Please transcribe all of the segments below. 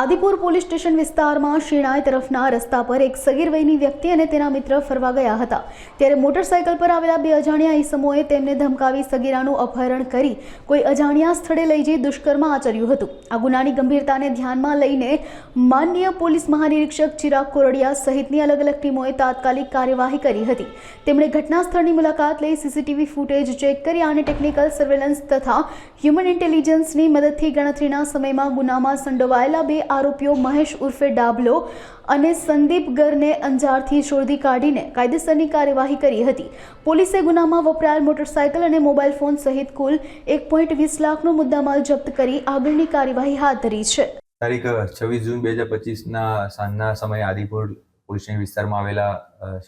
Adipur police station વિસ્તારમાં શિણાય તરફના રસ્તા પર એક સગીર વયની વ્યક્તિ અને તેના મિત્ર ફરવા ગયા હતા. ત્યારે મોટરસાયકલ પર આવેલા બે અજાણ્યા ઈસમોએ તેમને ધમકાવી સગીરાનું અપહરણ કરી કોઈ અજાણ્યા સ્થળે લઈ જઈ દુષ્કર્મ આચર્યું હતું. આ ગુનાની ગંભીરતાને ધ્યાનમાં લઈને માનનીય પોલીસ મહાનિરીક્ષક ચિરાગ કોરડિયા સહિતની અલગ અલગ ટીમોએ તાત્કાલિક કાર્યવાહી કરી હતી. તેમણે ઘટના સ્થળની મુલાકાત લઈ સીસીટીવી ફૂટેજ ચેક કરી અને ટેકનિકલ સર્વેલન્સ તથા હ્યુમન ઇન્ટેલિજન્સની મદદથી ગણતરીના સમયમાં ગુનામાં સંડોવાયેલા બે આરોપીઓ મહેશ ઉર્ફે ડાબલો અને સંદીપ ગરને અંજારથી શોધી કાઢીને કાયદેસરની કાર્યવાહી કરી હતી. પોલીસે ગુનામાં વપરાયેલ મોટરસાયકલ અને મોબાઈલ ફોન સહિત કુલ એક પોઈન્ટ વીસ લાખનો મુદ્દામાલ જપ્ત કરી આગળની કાર્યવાહી હાથ ધરી છે. તારીખ છવ્વીસ જૂન બે હજાર પચીસના સાંજના સમયે આદિપુર પોલીસ વિસ્તારમાં આવેલા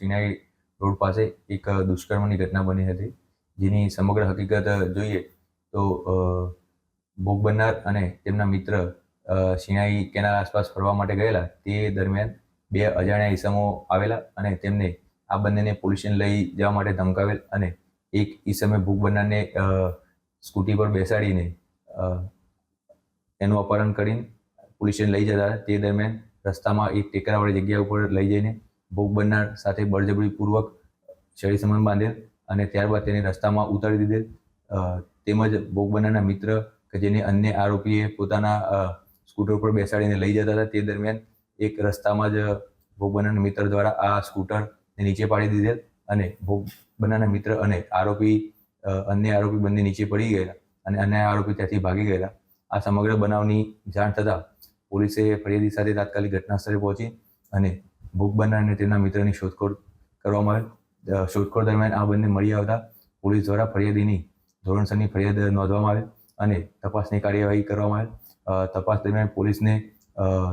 સિનાઈ રોડ પાસે એક દુષ્કર્મની ઘટના બની હતી. જેની સમગ્ર હકીકત જોઈએ તો ભોગ બનનાર અને તેમના મિત્ર અ, શિણાઈ કેનાલ આસપાસ ફરવા માટે ગયેલા. તે દરમિયાન બે અજાણ્યા ઈસમો આવેલા અને તેમને આ બંનેને પોલીસ લઈ જવા માટે ધમકાવેલ અને એક ઈસમે ભૂખ બનારને સ્કૂટી પર બેસાડીને એનું અપહરણ કરીને પોલીસ લઈ જતા તે દરમિયાન રસ્તામાં એક ટેકરાવાળી જગ્યા ઉપર લઈ જઈને ભોગ બનનાર સાથે બળજબરીપૂર્વક શરીર સંબંધ બાંધેલ અને ત્યારબાદ તેને રસ્તામાં ઉતારી દીધેલ. તેમજ ભોગ બનનારના મિત્ર કે જેને અન્ય આરોપીએ પોતાના સ્કૂટર પર બેસાડીને લઈ જતા હતા. તે દરમિયાન એક રસ્તામાં જ ભોગ બનાના મિત્ર દ્વારા આ સ્કૂટરને નીચે પાડી દીધેલ અને ભોગ બનાના મિત્ર અને આરોપી અન્ય આરોપી બંને નીચે પડી ગયેલા અને અન્ય આરોપી ત્યાંથી ભાગી ગયેલા. આ સમગ્ર બનાવની જાણ થતાં પોલીસે ફરિયાદી સાથે તાત્કાલિક ઘટના સ્થળે પહોંચી અને ભોગ બનનાર અને તેમના મિત્રની શોધખોળ કરવામાં આવેલ. શોધખોળ દરમિયાન આ બંને મળી આવતા પોલીસ દ્વારા ફરિયાદીની ધોરણસરની ફરિયાદ નોંધવામાં આવેલ અને તપાસની કાર્યવાહી કરવામાં આવેલ. તપાસ દરમિયાન પોલીસને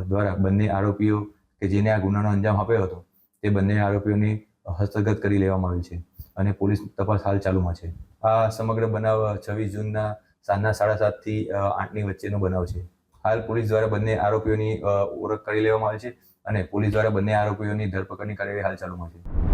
દ્વારા બંને આરોપીઓ કે જેને આ ગુનાનો અંજામ આપ્યો હતો, તે બંને આરોપીઓની હસ્તગત કરી લેવામાં આવી છે અને પોલીસ તપાસ હાલ ચાલુમાં છે. આ સમગ્ર બનાવ છવ્વીસ જૂનના સાંજના સાડા સાતથી આઠની વચ્ચેનો બનાવ છે. હાલ પોલીસ દ્વારા બંને આરોપીઓની ઓળખ કરી લેવામાં આવી છે અને પોલીસ દ્વારા બંને આરોપીઓની ધરપકડની કાર્યવાહી હાલ ચાલુમાં છે.